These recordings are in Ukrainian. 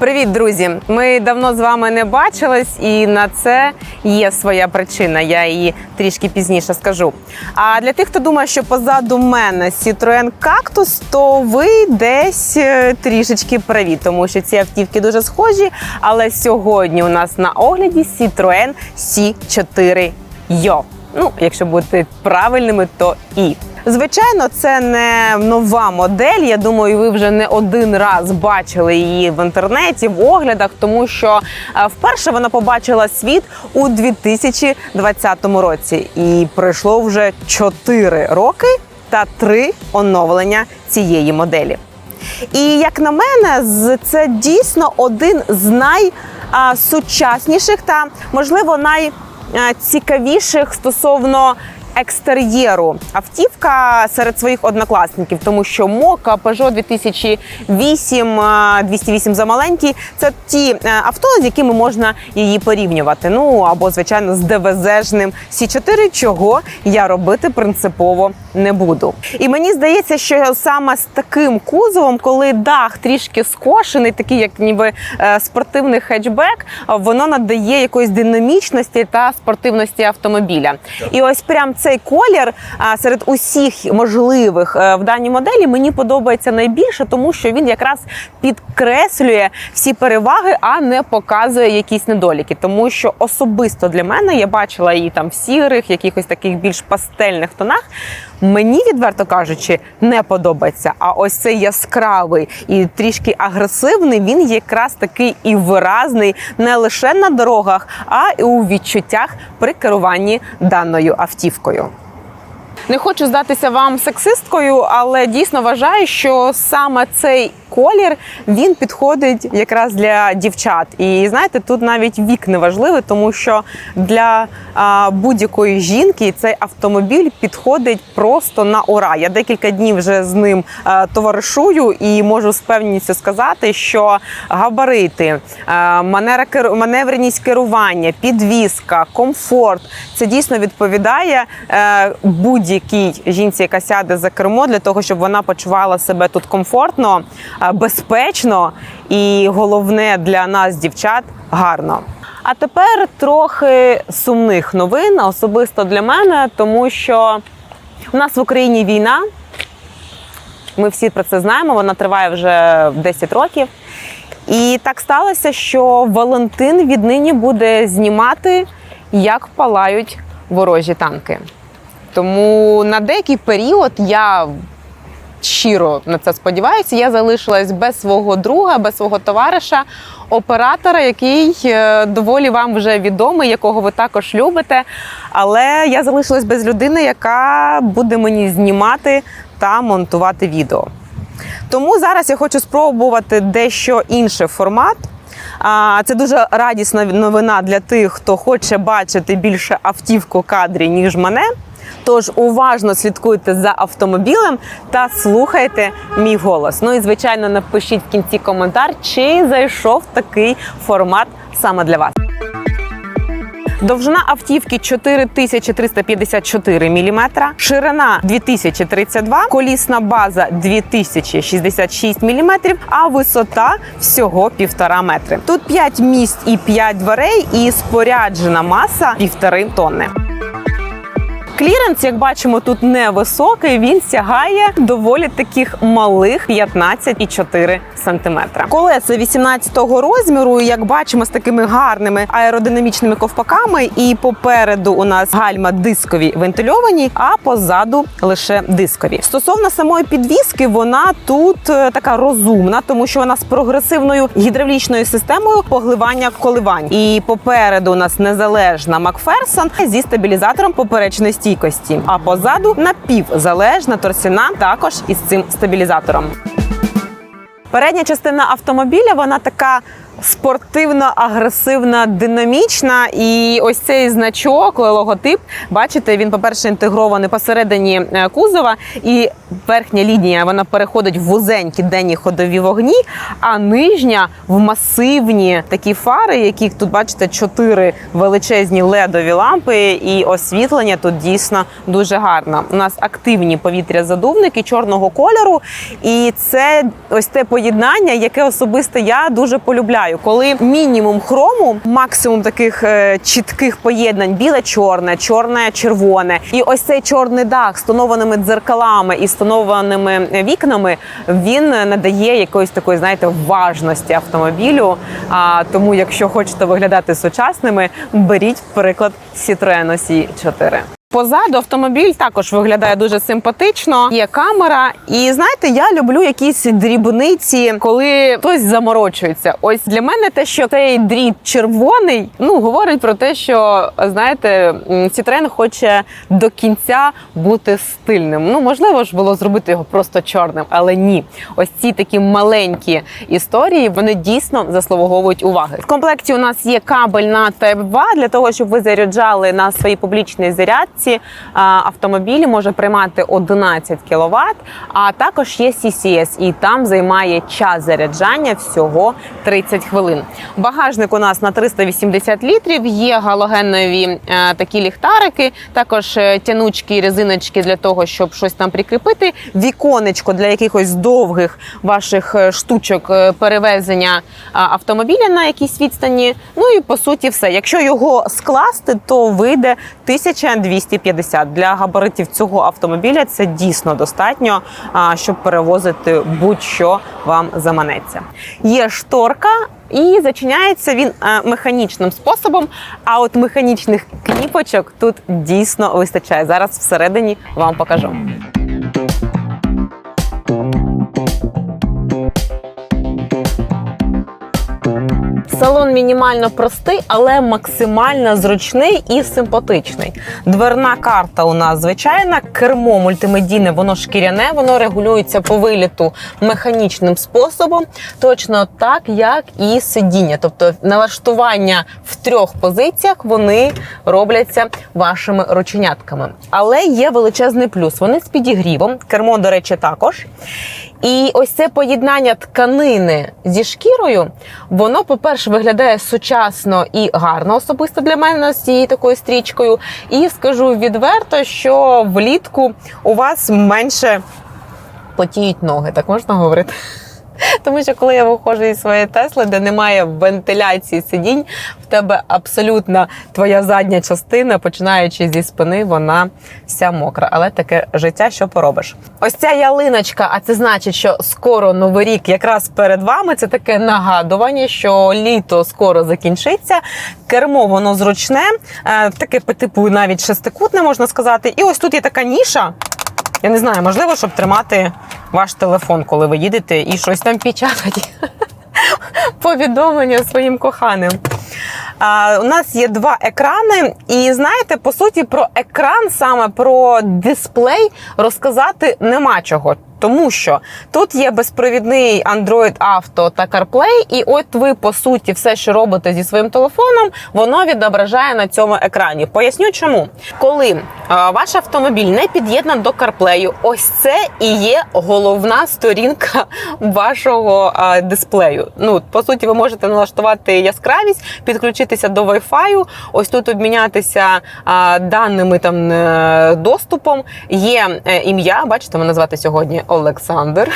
Привіт, друзі! Ми давно з вами не бачились, і на це є своя причина. Я її трішки пізніше скажу. А для тих, хто думає, що позаду мене Citroen Cactus, то ви десь е, трішечки праві, тому що ці автівки дуже схожі. Але сьогодні у нас на огляді Citroen C4 Yo. Ну, якщо бути правильними, то і. Звичайно, це не нова модель. Я думаю, ви вже не один раз бачили її в інтернеті, в оглядах, тому що е, вперше вона побачила світ у 2020 році, і пройшло вже 4 роки та 3 оновлення цієї моделі. І як на мене, це дійсно один з найсучасніших та, можливо, найцікавіших стосовно екстер'єру автівка серед своїх однокласників, тому що Мока, Peugeot 2008, е, 208 замаленький – це ті е, авто, з якими можна її порівнювати. Ну або звичайно з ДВЗ-жним Сі4, чого я робити принципово не буду. І мені здається, що саме з таким кузовом, коли дах трішки скошений, такий як ніби е, спортивний хетчбек, воно надає якоїсь динамічності та спортивності автомобіля. І ось прям цей колір серед усіх можливих е, в даній моделі мені подобається найбільше, тому що він якраз підкреслює всі переваги, а не показує якісь недоліки. Тому що особисто для мене я бачила її там в сірих, якихось таких більш пастельних тонах. Мені відверто кажучи, не подобається. А ось цей яскравий і трішки агресивний. Він якраз такий і виразний не лише на дорогах, а й у відчуттях при керуванні даною автівкою. Не хочу здатися вам сексисткою, але дійсно вважаю, що саме цей колір він підходить якраз для дівчат. І знаєте, тут навіть вік не важливий, тому що для будь-якої жінки цей автомобіль підходить просто на ура. Я декілька днів вже з ним товаришую і можу з певністю сказати, що габарити, манера маневреність керування, підвізка, комфорт це дійсно відповідає е, будь-якій жінці, яка сяде за кермо, для того, щоб вона почувала себе тут комфортно, е, безпечно і головне для нас, дівчат, гарно. А тепер трохи сумних новин, особисто для мене, тому що у нас в Україні війна. Ми всі про це знаємо. Вона триває вже 10 років. І так сталося, що Валентин віднині буде знімати, як палають ворожі танки. Тому на деякий період я щиро на це сподіваюся. Я залишилась без свого друга, без свого товариша, оператора, який е, доволі вам вже відомий, якого ви також любите. Але я залишилась без людини, яка буде мені знімати та монтувати відео. Тому зараз я хочу спробувати дещо інший формат. Це дуже радісна новина для тих, хто хоче бачити більше автівку кадрі, ніж мене. Тож уважно слідкуйте за автомобілем та слухайте мій голос. Ну і звичайно, напишіть в кінці коментар, чи зайшов такий формат саме для вас. Довжина автівки 4354 мм, ширина 2032, колісна база 2066 мм, а висота всього 1,5 метри. Тут 5 місць і 5 дверей, і споряджена маса 1,5 тонни. Кліренс, як бачимо, тут невисокий. Він сягає доволі таких малих 15,4 см. Колеса 18-го розміру, як бачимо, з такими гарними аеродинамічними ковпаками. І попереду у нас гальма дискові вентильовані, а позаду лише дискові. Стосовно самої підвіски, вона тут е, така розумна, тому що вона з прогресивною гідравлічною системою погливання коливань. І попереду у нас незалежна Макферсон зі стабілізатором поперечної стійкості. А позаду напівзалежна торсіна також із цим стабілізатором. Передня частина автомобіля вона така спортивно, агресивна, динамічна. І ось цей значок, логотип, бачите, він, по-перше, інтегрований посередині е, кузова, і верхня лінія вона переходить в вузенькі денні ходові вогні, а нижня в масивні такі фари, яких тут бачите чотири величезні ледові лампи, і освітлення тут дійсно дуже гарно. У нас активні повітрязадувники чорного кольору, і це ось те поєднання, яке особисто я дуже полюбляю, коли мінімум хрому, максимум таких е, чітких поєднань: біле-чорне, чорне-червоне, і ось цей чорний дах з тонованими дзеркалами і з тонованими вікнами. Він надає якоїсь такої, знаєте, важності автомобілю. А тому, якщо хочете виглядати сучасними, беріть приклад Citroen c 4 Позаду автомобіль також виглядає дуже симпатично. Є камера, і знаєте, я люблю якісь дрібниці, коли хтось заморочується. Ось для мене те, що цей дріт червоний, ну говорить про те, що знаєте, Citroen хоче до кінця бути стильним. Ну можливо ж було зробити його просто чорним, але ні. Ось ці такі маленькі історії вони дійсно заслуговують уваги. В комплекті у нас є кабель на Type-2 для того, щоб ви заряджали на своїй публічній зарядці. А, Автомобілі може приймати 11 кВт, а також є CCS, і там займає час заряджання всього 30 хвилин. Багажник у нас на 380 літрів. Є галогенові е, такі ліхтарики, також е, тянучки і резиночки для того, щоб щось там прикріпити. Віконечко для якихось довгих ваших е, штучок е, перевезення автомобіля на якійсь відстані. Ну і по суті, все. Якщо його скласти, то вийде 1250. Для габаритів цього автомобіля це дійсно достатньо, щоб перевозити будь-що вам заманеться. Є шторка. І зачиняється він е, механічним способом. А от механічних кніпочок тут дійсно вистачає. Зараз всередині вам покажу. Салон мінімально простий, але максимально зручний і симпатичний. Дверна карта у нас звичайна, кермо мультимедійне, воно шкіряне, воно регулюється по виліту механічним способом, точно так, як і сидіння. Тобто налаштування в трьох позиціях вони робляться вашими рученятками. Але є величезний плюс. Вони з підігрівом, кермо, до речі, також. І ось це поєднання тканини зі шкірою, воно, по-перше, виглядає сучасно і гарно, особисто для мене з цією такою стрічкою. І скажу відверто, що влітку у вас менше потіють ноги, так можна говорити. Тому що коли я виходжу із своєї Тесли, де немає вентиляції сидінь, в тебе абсолютно твоя задня частина, починаючи зі спини, вона вся мокра. Але таке життя, що поробиш. Ось ця ялиночка, а це значить, що скоро новий рік якраз перед вами. Це таке нагадування, що літо скоро закінчиться. Кермо воно зручне, е, таке по типу навіть шестикутне, можна сказати. І ось тут є така ніша. Я не знаю, можливо, щоб тримати ваш телефон, коли ви їдете, і щось там печатати. Повідомлення своїм коханим. А, у нас є два екрани, і знаєте, по суті, про екран, саме про дисплей розказати нема чого. Тому що тут є безпровідний Android Auto та CarPlay, і от ви по суті все, що робите зі своїм телефоном, воно відображає на цьому екрані. Поясню, чому коли е, ваш автомобіль не під'єднаний до CarPlay, ось це і є головна сторінка вашого е, дисплею. Ну по суті, ви можете налаштувати яскравість, підключитися до Wi-Fi, ось тут обмінятися е, даними там доступом. Є ім'я, бачите, мене звати сьогодні Олександр.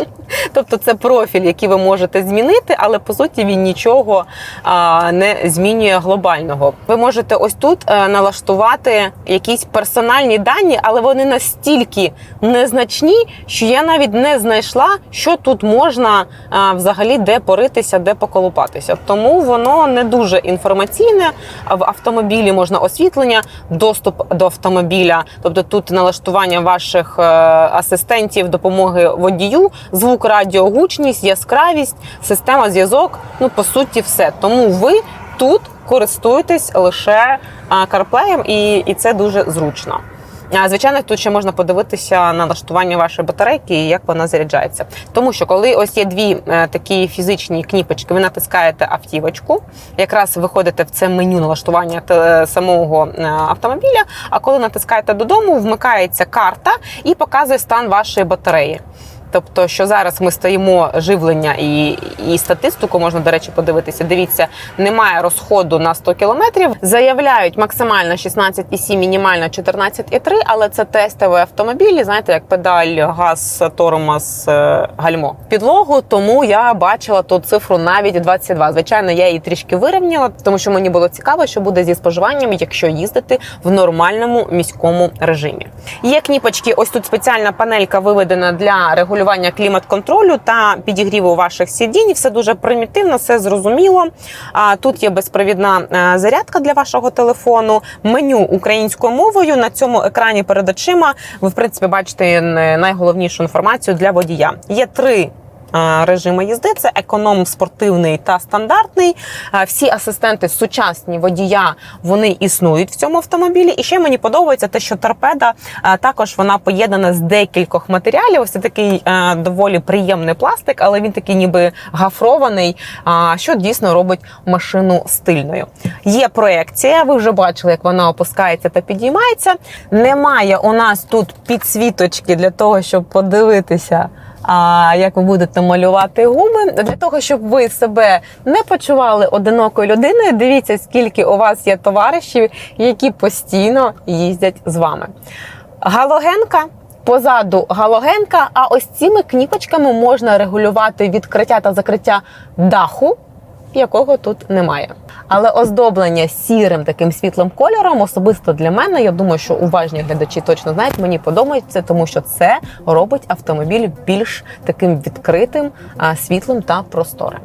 Тобто це профіль, який ви можете змінити, але по суті він нічого а, не змінює глобального. Ви можете ось тут е, налаштувати якісь персональні дані, але вони настільки незначні, що я навіть не знайшла, що тут можна а, взагалі де поритися, де поколупатися. Тому воно не дуже інформаційне. В автомобілі можна освітлення, доступ до автомобіля, тобто тут налаштування ваших е, асистентів, допомоги водію, звук, радіо, гучність, яскравість, система зв'язок. Ну по суті, все. Тому ви тут користуєтесь лише CarPlay, і, і це дуже зручно. Звичайно, тут ще можна подивитися на налаштування вашої батарейки і як вона заряджається. Тому що коли ось є дві е, такі фізичні кніпочки, ви натискаєте автівочку, якраз виходите в це меню налаштування те- самого е, автомобіля. А коли натискаєте додому, вмикається карта і показує стан вашої батареї. Тобто, що зараз ми стоїмо живлення і, і статистику можна, до речі, подивитися. Дивіться, немає розходу на 100 кілометрів. Заявляють максимально 16,7, мінімально 14,3, але це тестові автомобілі. Знаєте, як педаль, газ, тормоз, е, гальмо. Підлогу, тому я бачила ту цифру навіть 22. Звичайно, я її трішки вирівняла, тому що мені було цікаво, що буде зі споживанням, якщо їздити в нормальному міському режимі. Є кніпочки. Ось тут спеціальна панелька виведена для регулювання клімат-контролю та підігріву ваших сидінь. Все дуже примітивно, все зрозуміло. А тут є безпровідна е, зарядка для вашого телефону, меню українською мовою. На цьому екрані перед очима ви в принципі бачите найголовнішу інформацію для водія. Є три. Режими їзди це економ, спортивний та стандартний. Всі асистенти сучасні водія вони існують в цьому автомобілі. І ще мені подобається те, що торпеда також вона поєднана з декількох матеріалів. Ось це такий доволі приємний пластик, але він такий ніби гафрований, що дійсно робить машину стильною. Є проекція, ви вже бачили, як вона опускається та підіймається. Немає у нас тут підсвіточки для того, щоб подивитися. А як ви будете малювати губи для того, щоб ви себе не почували одинокою людиною? Дивіться, скільки у вас є товаришів, які постійно їздять з вами. Галогенка. Позаду галогенка, а ось цими кніпочками можна регулювати відкриття та закриття даху, якого тут немає. Але оздоблення сірим таким світлим кольором особисто для мене. Я думаю, що уважні глядачі точно знають, мені подобається, тому що це робить автомобіль більш таким відкритим, світлим та просторим.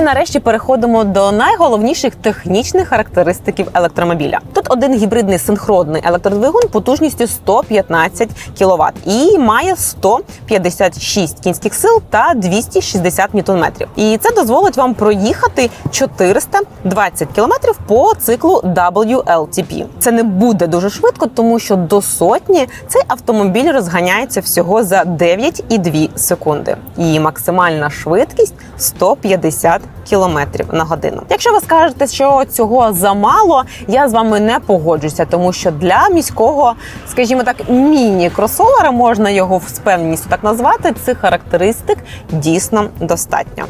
І нарешті переходимо до найголовніших технічних характеристиків електромобіля. Тут один гібридний синхронний електродвигун потужністю 115 кВт і має 156 кінських сил та 260 ньютон-метрів. І це дозволить вам проїхати 420 км по циклу WLTP. Це не буде дуже швидко, тому що до сотні цей автомобіль розганяється всього за 9,2 секунди. І максимальна швидкість 150 кілометрів на годину. Якщо ви скажете, що цього замало, я з вами не погоджуся, тому що для міського, скажімо так, міні-кросовера можна його з певністю так назвати. Цих характеристик дійсно достатньо.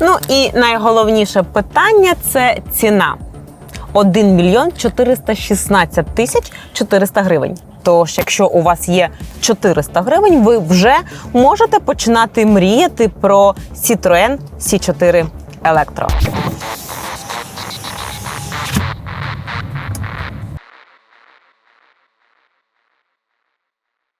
Ну і найголовніше питання це ціна. 1 мільйон 416 тисяч 400 гривень. Тож, якщо у вас є 400 гривень, ви вже можете починати мріяти про Citroen C4 Electro.